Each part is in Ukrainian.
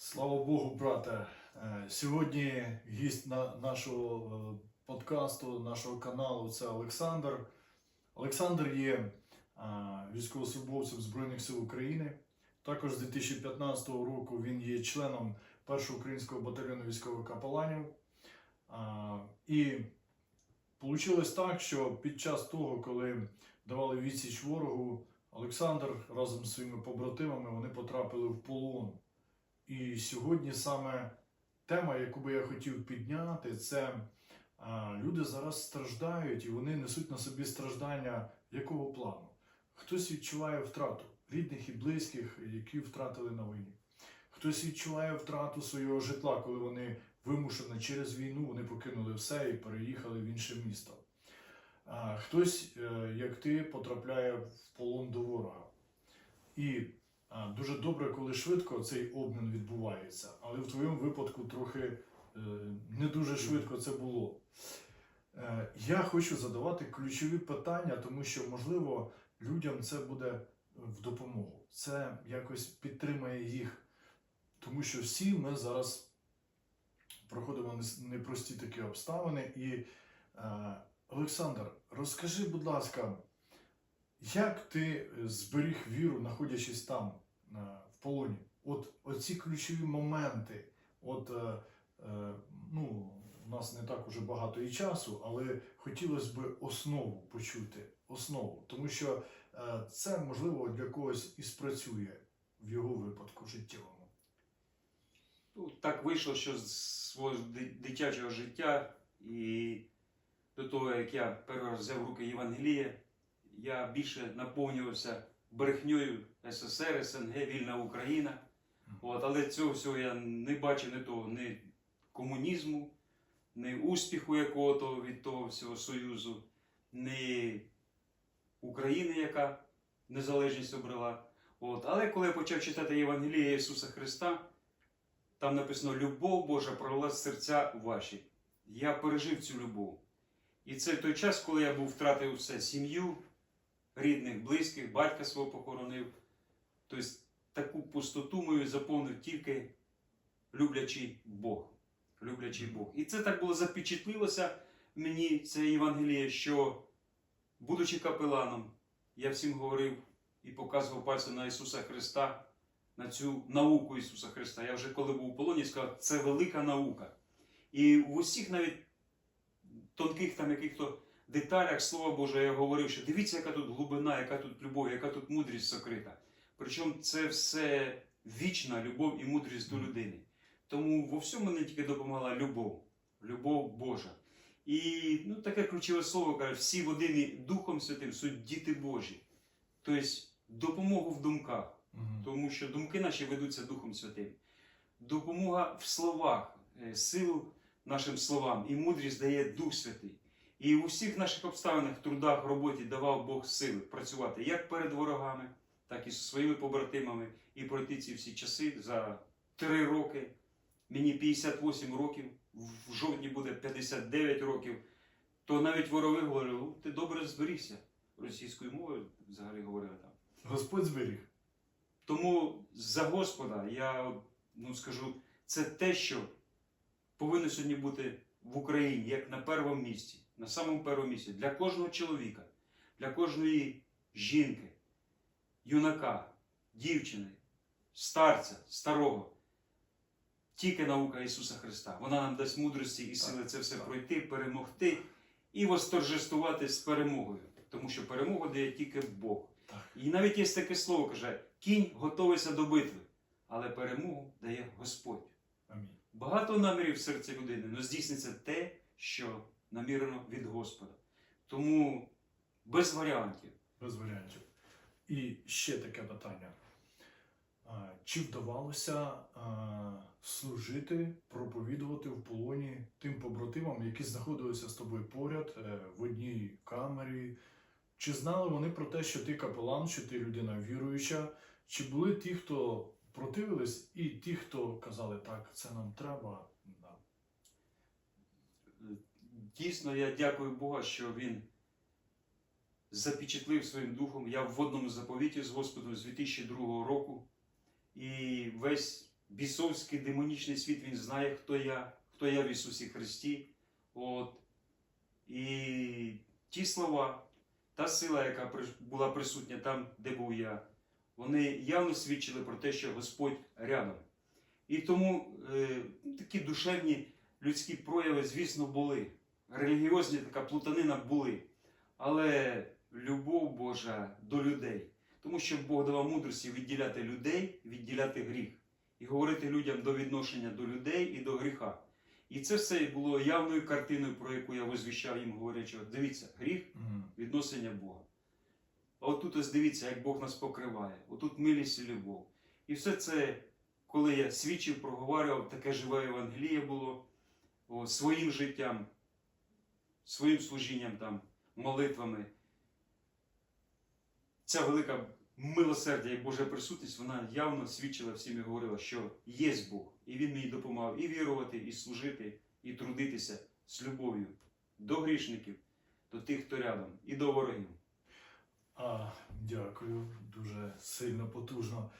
Слава Богу, брате. Е, Сьогодні гість на нашого е, подкасту, нашого каналу це Олександр. Олександр є е, військовослужбовцем Збройних сил України. Також з 2015 року він є членом першого українського батальйону військових капеланів. І вийшло так, що під час того, коли давали відсіч ворогу, Олександр разом з своїми побратимами вони потрапили в полон. І сьогодні саме тема, яку би я хотів підняти, це люди зараз страждають і вони несуть на собі страждання якого плану? Хтось відчуває втрату рідних і близьких, які втратили на війні. Хтось відчуває втрату свого житла, коли вони вимушено через війну вони покинули все і переїхали в інше місто. Хтось, е, як ти, потрапляє в полон до ворога. І Дуже добре, коли швидко цей обмін відбувається, але в твоєму випадку трохи е, не дуже швидко це було. Е, я хочу задавати ключові питання, тому що, можливо, людям це буде в допомогу. Це якось підтримає їх. Тому що всі ми зараз проходимо непрості такі обставини. І, е, Олександр, розкажи, будь ласка, як ти зберіг віру, знаходячись там, е, в полоні? От оці ключові моменти. От, е, е, ну, у нас не так уже багато і часу, але хотілося б основу почути. Основу. Тому що це, можливо, для когось і спрацює в його випадку життєвому. Ну, так вийшло, що з свого дитячого життя і до того, як я перший раз взяв руки Євангеліє, я більше наповнювався брехньою СССР, СНГ, вільна Україна. От, але цього всього я не бачив ні того, ні комунізму, ні успіху якого-то від того всього Союзу, ні України, яка незалежність обрела. От. Але коли я почав читати Євангеліє Ісуса Христа, там написано Любов Божа пролила серця ваші. Я пережив цю любов. І це той час, коли я був втратив все сім'ю, рідних, близьких, батька свого похоронив. Тобто таку пустоту мою заповнив тільки люблячий Бог. Люблячий Бог. І це так було запечатлилося мені, це Євангеліє, що, будучи капеланом, я всім говорив і показував пальцем на Ісуса Христа, на цю науку Ісуса Христа. Я вже коли був у полоні, сказав, це велика наука. І в усіх навіть тонких там яких-то деталях Слова Боже я говорив, що дивіться, яка тут глибина, яка тут любов, яка тут мудрість сокрита. Причому це все вічна любов і мудрість до людини. Тому во всьому мені тільки допомагала любов, любов Божа. І ну, таке ключове слово каже, всі водини Духом Святим суть діти Божі. Тобто допомогу в думках тому що думки наші ведуться Духом Святим. Допомога в словах, е, силу нашим словам і мудрість дає Дух Святий. І у всіх наших обставинах, трудах, роботі давав Бог сили працювати як перед ворогами, так і зі своїми побратимами, і пройти ці всі часи за три роки. Мені 58 років, в жовтні буде 59 років. То навіть вороги говорили, «Ну, ти добре зберігся. Російською мовою взагалі говорили там. Господь зберіг. Тому за Господа я ну, скажу, це те, що повинно сьогодні бути в Україні, як на першому місці, на самому першому місці, для кожного чоловіка, для кожної жінки, юнака, дівчини, старця, старого. Тільки наука Ісуса Христа. Вона нам дасть мудрості і сили це все пройти, перемогти і восторжествувати з перемогою. Тому що перемогу дає тільки Бог. І навіть є таке слово, каже, кінь готовиться до битви, але перемогу дає Господь. Амінь. Багато намірів в серці людини, але здійсниться те, що намірено від Господа. Тому без варіантів. Без варіантів. І ще таке питання. Чи вдавалося служити, проповідувати в полоні тим побратимам, які знаходилися з тобою поряд е, в одній камері? Чи знали вони про те, що ти капелан, що ти людина віруюча? Чи були ті, хто противились, і ті, хто казали, так, це нам треба? Да. Дійсно, я дякую Бога, що Він запечатлив своїм духом. Я в водному заповіті з Господом з 2002 року. І весь бісовський демонічний світ, він знає, хто я, хто я в Ісусі Христі. От. І ті слова, та сила, яка була присутня там, де був я, вони явно свідчили про те, що Господь рядом. І тому е, такі душевні людські прояви, звісно, були. Релігіозні така плутанина були. Але любов Божа до людей. Тому що Бог давав мудрості відділяти людей, відділяти гріх. І говорити людям до відношення до людей і до гріха. І це все було явною картиною, про яку я возвіщав їм, говорячи, дивіться, гріх Мгм. відношення Бога. А отут ось дивіться, як Бог нас покриває. Отут милість і любов. І все це, коли я свідчив, проговорював, таке живе Євангеліє було о, своїм життям, своїм служінням, там, молитвами. Ця велика милосердя і Божа присутність, вона явно свідчила всім і говорила, що є Бог. І Він мені допомагав і вірувати, і служити, і трудитися з любов'ю до грішників, до тих, хто рядом, і до ворогів. А, дякую, дуже сильно потужно.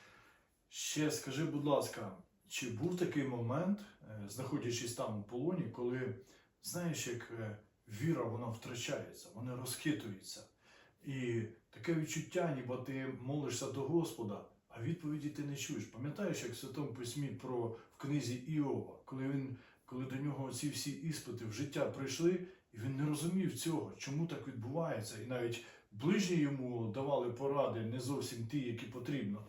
Ще скажи, будь ласка, чи був такий момент, е, знаходячись там у полоні, коли знаєш, як е, віра вона втрачається, вона розхитується. І таке відчуття, ніби ти молишся до Господа, а відповіді ти не чуєш. Пам'ятаєш, як в Святому Письмі про в книзі Іова, коли він, коли до нього ці всі іспити в життя прийшли, і він не розумів цього, чому так відбувається, і навіть ближні йому давали поради не зовсім ті, які потрібно.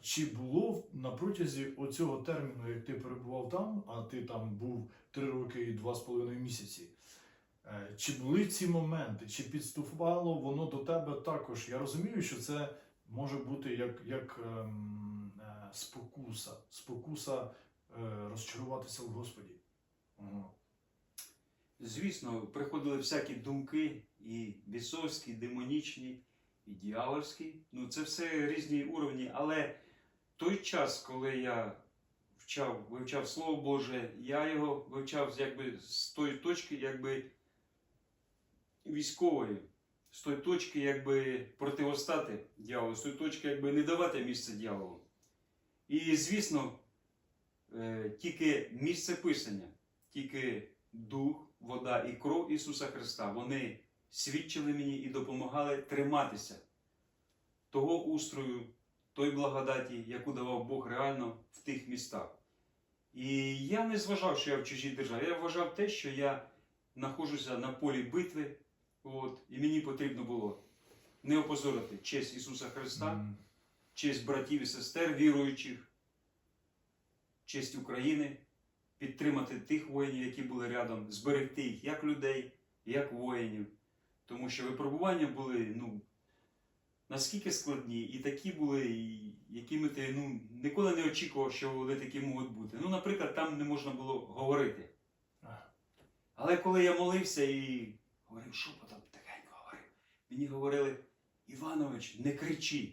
Чи було на протязі оцього терміну, як ти перебував там, а ти там був три роки і два з половиною місяці? Е, Чи були ці моменти, чи підступало воно до тебе також? Я розумію, що це може бути як, як ем, е, спокуса, спокуса е, розчаруватися в Господі. Ага. Звісно, приходили всякі думки, і бісовські, і демонічні, і дьявольські. Ну, це все різні уровні, але той час, коли я вчав, вивчав Слово Боже, я його вивчав якби з тої точки, якби військової, з тої точки, якби противостати дьяволу, з тої точки, якби не давати місце дьяволу. І, звісно, е, тільки місце писання, тільки дух, вода і кров Ісуса Христа, вони свідчили мені і допомагали триматися того устрою, той благодаті, яку давав Бог реально в тих містах. І я не зважав, що я в чужій державі. Я вважав те, що я знаходжуся на полі битви, от, і мені потрібно було не опозорити честь Ісуса Христа, честь братів і сестер віруючих, честь України, підтримати тих воїнів, які були рядом, зберегти їх як людей, як воїнів. Тому що випробування були ну, наскільки складні, і такі були, і якими ти ну, ніколи не очікував, що вони такі можуть бути. Ну, наприклад, там не можна було говорити. Але коли я молився і говорив, говорив, мені говорили, Іванович, не кричи.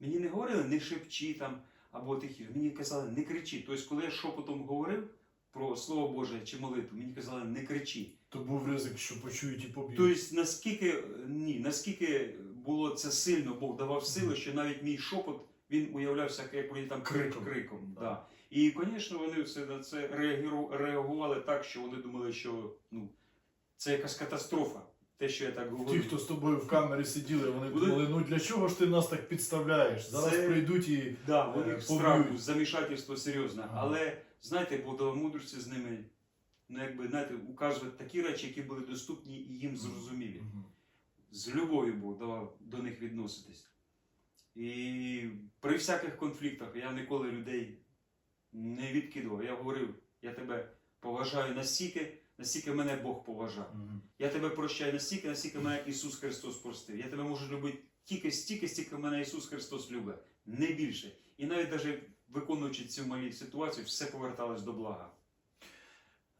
Мені не говорили, не шепчи там або тихі. Мені казали, не кричи. Тобто, коли я шепотом говорив про Слово Боже чи молитву, мені казали, не кричи. То був ризик, що почують і поб'ють. Тобто, наскільки ні, наскільки було це сильно, Бог давав сили, що навіть мій шепот він уявлявся як вони там Криком. криком. Да. І, звісно, вони все на це реагували так, що вони думали, що ну, це якась катастрофа. Те, що я так Ті, хто з тобою в камері сиділи, вони Вони- думали, ну для чого ж ти нас так підставляєш? Зараз Це- прийдуть і Да, у Е, них страху, замішательство серйозне. Ага. Але знаєте, Бог дав мудрості з ними, ну якби знаєте, указувати такі речі, які були доступні і їм зрозумілі. Мгм. З любов'ю Бог давав до них відноситись. І при всяких конфліктах я ніколи людей не відкидував. Я говорив, я тебе поважаю настільки, настільки мене Бог поважав. Мгм. Я тебе прощаю настільки, настільки мене Ісус Христос простив. Я тебе можу любити тільки стільки, стільки мене Ісус Христос любить. Не більше. І навіть даже виконуючи цю малі ситуацію, все поверталось до блага.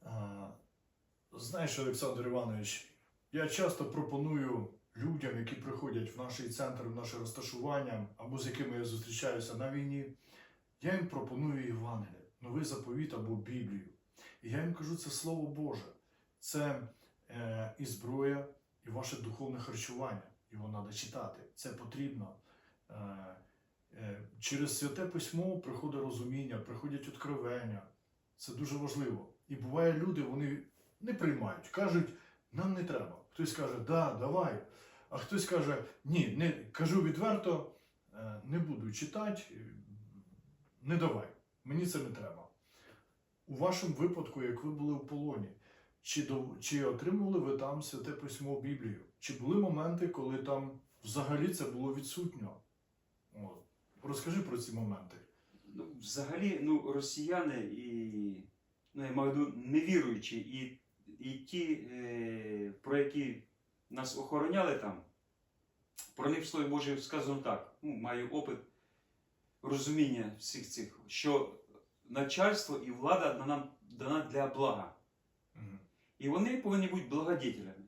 А, Знаєш, Олександр Іванович, я часто пропоную людям, які приходять в наш центр, в наше розташування, або з якими я зустрічаюся на війні, я їм пропоную Євангеліє, новий заповіт або Біблію. Я їм кажу, це Слово Боже, це е, і зброя, і ваше духовне харчування. Його треба читати. Це потрібно. Е, Е, Через святе письмо приходить розуміння, приходять откровення. Це дуже важливо. І буває, люди вони не приймають, кажуть, нам не треба. Хтось каже, да, давай. А хтось каже, ні, не кажу відверто, е, не буду читати, не давай. Мені це не треба. У вашому випадку, як ви були в полоні, чи, до, чи отримували ви там святе письмо Біблію? Чи були моменти, коли там взагалі це було відсутньо? От. Розкажи про ці моменти. Ну, взагалі, ну, росіяни і, ну, я маю невіруючі, і, і ті, е, про які нас охороняли там, про них в Слові Боже сказано так. Ну, маю опит розуміння всіх цих, що начальство і влада дана, дана для блага. Мгм. І вони повинні бути благодетелями.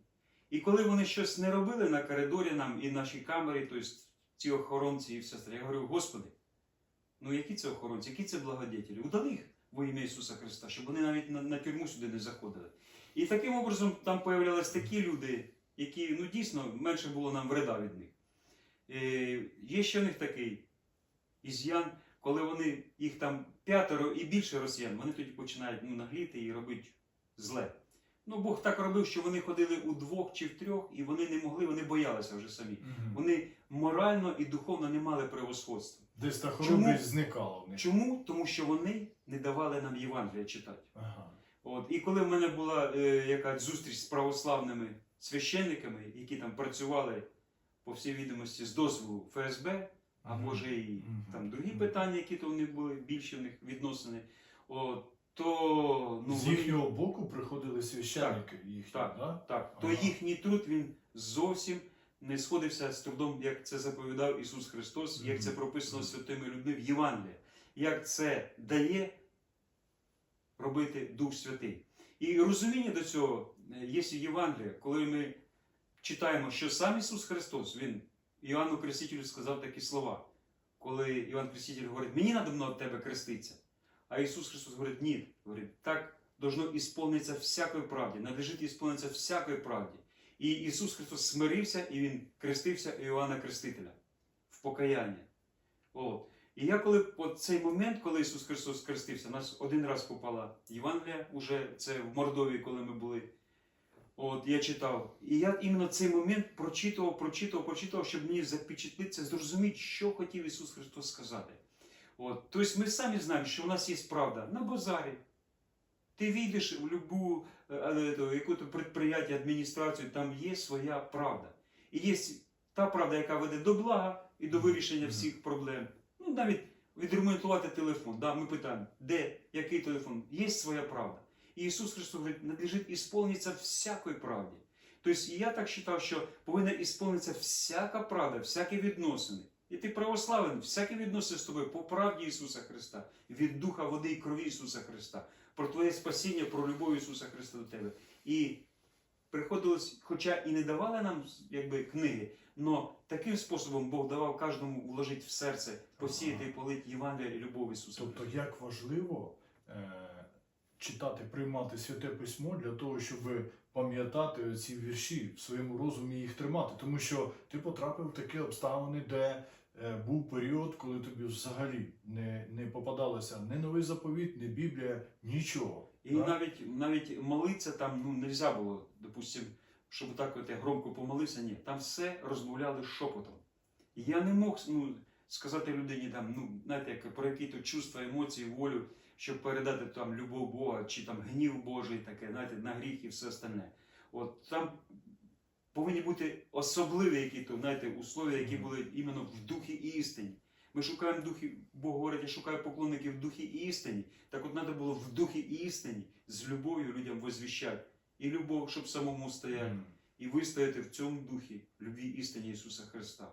І коли вони щось не робили на коридорі нам і нашій камері, тобто ці охоронці і все, я говорю, Господи, ну які це охоронці, які це благодетелі? Удали їх во ім'я Ісуса Христа, щоб вони навіть на, на тюрму сюди не заходили. І таким образом там появлялись такі люди, які ну дійсно менше було нам вреда від них. Е, є ще в них такий із'ян, коли вони їх там п'ятеро і більше росіян, вони тоді починають ну, нагліти і робити зле. Ну, Бог так робив, що вони ходили у двох чи в трьох, і вони не могли, вони боялися вже самі. Мгм. Вони морально і духовно не мали превосходства. Десь та Чому? хоробрість зникала в них. Чому? Тому що вони не давали нам Євангелія читати. Ага. От. І коли в мене була е, якась зустріч з православними священниками, які там працювали, по всій відомості, з дозволу ФСБ, а Мгм. може і там другі питання, які то в них були більші в них відносини, от, то ну, З вони- їхнього боку приходили священники їхні, Так. да? Так, то Ага. їхній труд він зовсім не сходився з трудом, як це заповідав Ісус Христос, як це прописано святими людьми в Євангелії, як це дає робити Дух Святий. І розуміння до цього е, є в Євангелії, коли ми читаємо, що сам Ісус Христос, Він Іоанну Крестителю сказав такі слова, коли Іван Креститель говорить, мені надо від тебе креститися. А Ісус Христос говорить, ні, говорить, так должно исполниться всякої правді, надлежить исполниться всякої правді. І Ісус Христос смирився і Він крестився Іоанна Крестителя в покаяння. От. І я коли от цей момент, коли Ісус Христос крестився, нас один раз попала Євангелія, уже це в Мордовії, коли ми були. От я читав. І я іменно цей момент прочитував, прочитував, прочитував, щоб мені запечатлитися, зрозуміти, що хотів Ісус Христос сказати. От. Тобто ми самі знаємо, що у нас є правда на базарі. Ти війдеш в любу е, е, яку-то предприяття, адміністрацію, там є своя правда. І є та правда, яка веде до блага і до вирішення всіх проблем. Ну, навіть відремонтувати телефон. Да, ми питаємо, де, який телефон? Є своя правда. І Ісус Христос говорить, надлежить ісполнитися всякої правді. Тобто я так вважав, що повинна ісполнитися всяка правда, всякі відносини. І ти православен, всякі відносини з тобою по правді Ісуса Христа, від духа, води і крові Ісуса Христа, про твоє спасіння, про любов Ісуса Христа до тебе. І приходилось, хоча і не давали нам якби, книги, але таким способом Бог давав кожному вложити в серце, посіяти і полити Євангелія і любов Ісуса Тобто, Христа. як важливо е, читати, приймати святе письмо для того, щоб пам'ятати ці вірші в своєму розумі їх тримати. Тому що ти потрапив в такі обставини, де е, був період, коли тобі взагалі не, не попадалося ні новий заповіт, ні Біблія, нічого. І Да? навіть, навіть молитися там ну, не можна було, допустим, щоб так от я громко помолився, ні. Там все розмовляли шепотом. І я не мог ну, сказати людині, там, ну, знаєте, як, про які-то чувства, емоції, волю, щоб передати там любов Бога, чи там гнів Божий, таке, знаєте, на гріх і все остальне. От там повинні бути особливі які-то, знаєте, условия, які були іменно в духі істині. Ми шукаємо духи, Бог говорить, я шукаю поклонників в духі істині. Так от треба було в духі істині з любов'ю людям возвіщати. І любов, щоб самому стояти, М. і вистояти в цьому духі любві істині Ісуса Христа.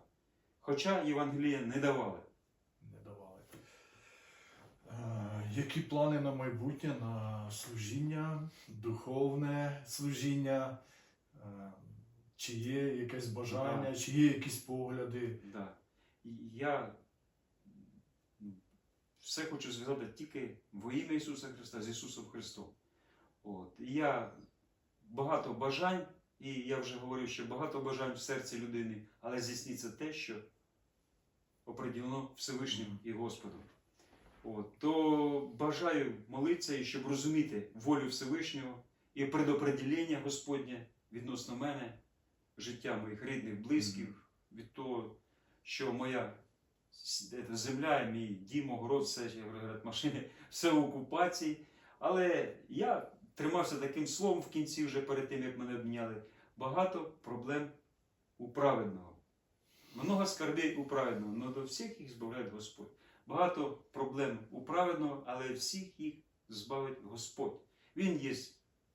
Хоча Євангелія не давали. не давали. Е, які плани на майбутнє, на служіння, духовне служіння? Е, чи є якесь бажання, Да. чи є якісь погляди? Да. Я все хочу зв'язати тільки во ім'я Ісуса Христа з Ісусом Христом. От. І я багато бажань, і я вже говорив, що багато бажань в серці людини, але здійсниться те, що определено Всевишнім і Господом. От, то бажаю молитися і щоб розуміти волю Всевишнього і предопределення Господнє відносно мене, життя моїх рідних, близьких, від того, що моя земля, мій дім, огород, все, як говорять, машини, все в окупації. Але я тримався таким словом в кінці, вже перед тим, як мене обміняли. Багато проблем у праведного. Много скорбей у праведного, но до всіх їх збавляє Господь. Багато проблем у праведного, але всіх їх збавить Господь. Він є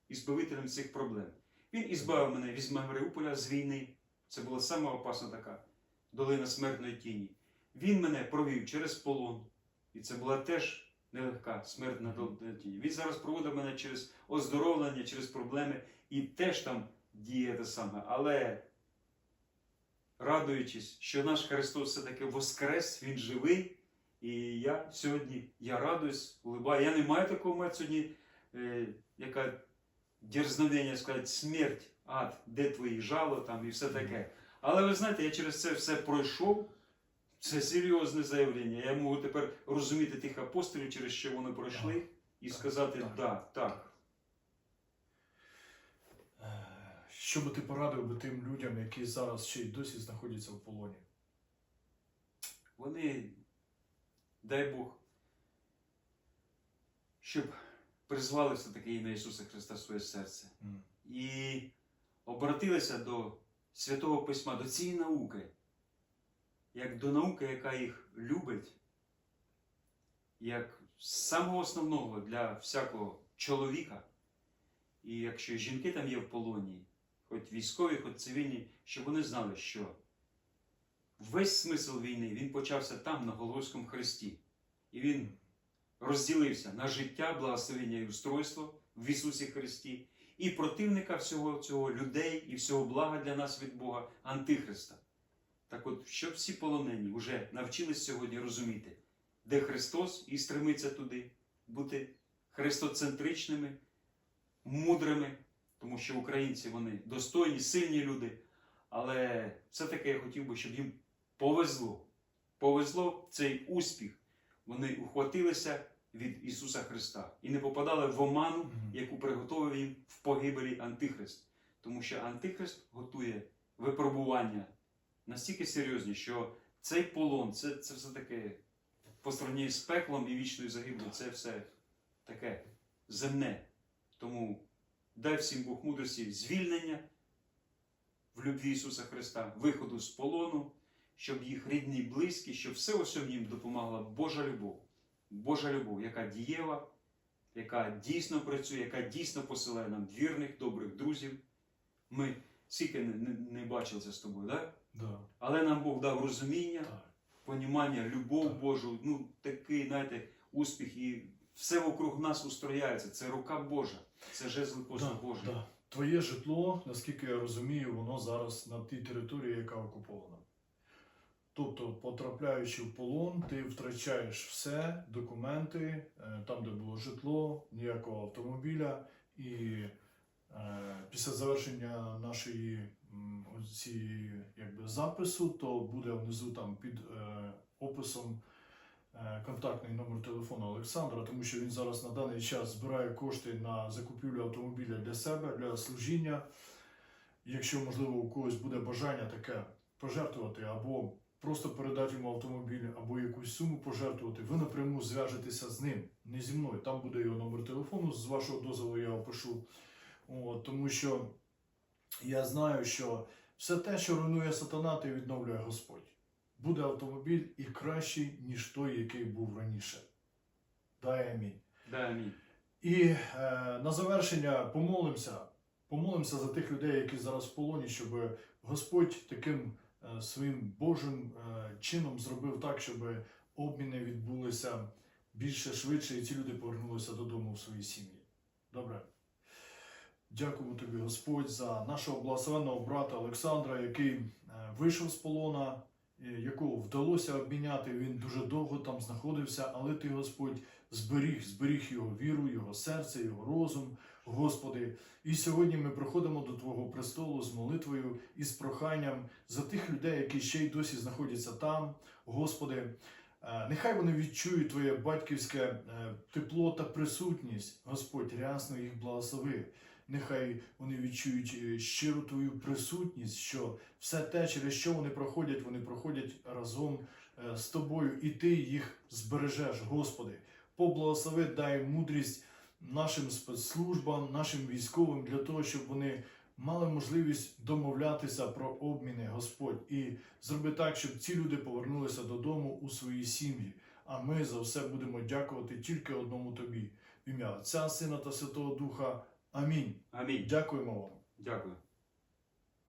ізбавителем цих проблем. Він ізбавив мене від Маріуполя з війни. Це була сама опасна така долина смертної тіні. Він мене провів через полон. І це була теж нелегка смертна долина тіні. Він зараз проводить мене через оздоровлення, через проблеми і теж там діє те саме. Але радуючись, що наш Христос все-таки воскрес, Він живий. І я сьогодні я радуюсь, улибаю. Я не маю такого мати сьогодні, е, яка дерзновення сказати, смерть, ад, де твої жало там і все таке. Але ви знаєте, я через це все пройшов. Це серйозне заявлення. Я можу тепер розуміти тих апостолів, через що вони пройшли, і Так, сказати так. да, так. Е, Що би ти порадив би тим людям, які зараз ще й досі знаходяться в полоні? Вони, дай Бог, щоб призвали все-таки ім'я Ісуса Христа своє серце. М. і обратилися до Святого Письма, до цієї науки, як до науки, яка їх любить, як самого основного для всякого чоловіка. І якщо жінки там є в полоні, хоч військові, хоч цивільні, щоб вони знали, що весь смисл війни він почався там, на Голгофському хресті. І він розділився на життя, благословення і устройство в Ісусі Христі і противника всього цього людей і всього блага для нас від Бога Антихриста. Так от, щоб всі полонені вже навчились сьогодні розуміти, де Христос і стремиться туди, бути христоцентричними, мудрими, тому що українці вони достойні, сильні люди. Але все-таки я хотів би, щоб їм повезло. Повезло цей успіх. Вони ухватилися від Ісуса Христа і не попадали в оману, яку приготовив їм в погибелі Антихрист. Тому що Антихрист готує випробування настільки серйозні, що цей полон, це, це все таке по з пеклом і вічною загиблою, це все таке земне. Тому дай всім Бог мудрості звільнення в любві Ісуса Христа, виходу з полону, щоб їх рідні близькі, щоб все у їм допомагала Божа любов. Божа любов, яка дієва, яка дійсно працює, яка дійсно посилає нам вірних, добрих друзів. Ми скільки не, не, не бачили це з тобою, да? Да, але нам Бог дав розуміння, так. понімання, любов Так. Божу, ну такий, знаєте, успіх, і все вокруг нас устрояється. Це рука Божа, це жезл Да, Божий. да. Твоє житло, наскільки я розумію, воно зараз на тій території, яка окупована. Тобто, потрапляючи в полон, ти втрачаєш все, документи, е, там, де було житло, ніякого автомобіля. І е, після завершення нашої цієї якби, запису, то буде внизу там під е, описом контактний номер телефону Олександра, тому що він зараз на даний час збирає кошти на закупівлю автомобіля для себе, для служіння. Якщо, можливо, у когось буде бажання таке пожертвувати, або просто передати йому автомобіль, або якусь суму пожертвувати, ви напряму зв'яжетеся з ним, не зі мною. Там буде його номер телефону, з вашого дозволу я опишу. От, тому що я знаю, що все те, що руйнує сатана, ти відновлює Господь. Буде автомобіль і кращий, ніж той, який був раніше. Дай амінь. Да, амінь. І е, на завершення помолимося. Помолимося за тих людей, які зараз в полоні, щоб Господь таким своїм Божим е, чином зробив так, щоб обміни відбулися більше швидше, і ці люди повернулися додому в свої сім'ї. Добре. Дякуємо тобі, Господь, за нашого благословенного брата Олександра, який е, вийшов з полона, е, якого вдалося обміняти. Він дуже довго там знаходився, але ти, Господь, зберіг, зберіг його віру, його серце, його розум. Господи. І сьогодні ми приходимо до Твого престолу з молитвою і з проханням за тих людей, які ще й досі знаходяться там, Господи. Е, Нехай вони відчують Твоє батьківське е, тепло та присутність, Господь, рясно їх благослови. Нехай вони відчують е, щиру Твою присутність, що все те, через що вони проходять, вони проходять разом з Тобою, і Ти їх збережеш, Господи. Поблагослови, дай мудрість нашим спецслужбам, нашим військовим для того, щоб вони мали можливість домовлятися про обміни, Господь, і зроби так, щоб ці люди повернулися додому у свої сім'ї. А ми за все будемо дякувати тільки одному тобі. В ім'я Отця, Сина та Святого Духа. Амінь. Амінь. Дякуємо вам. Дякую.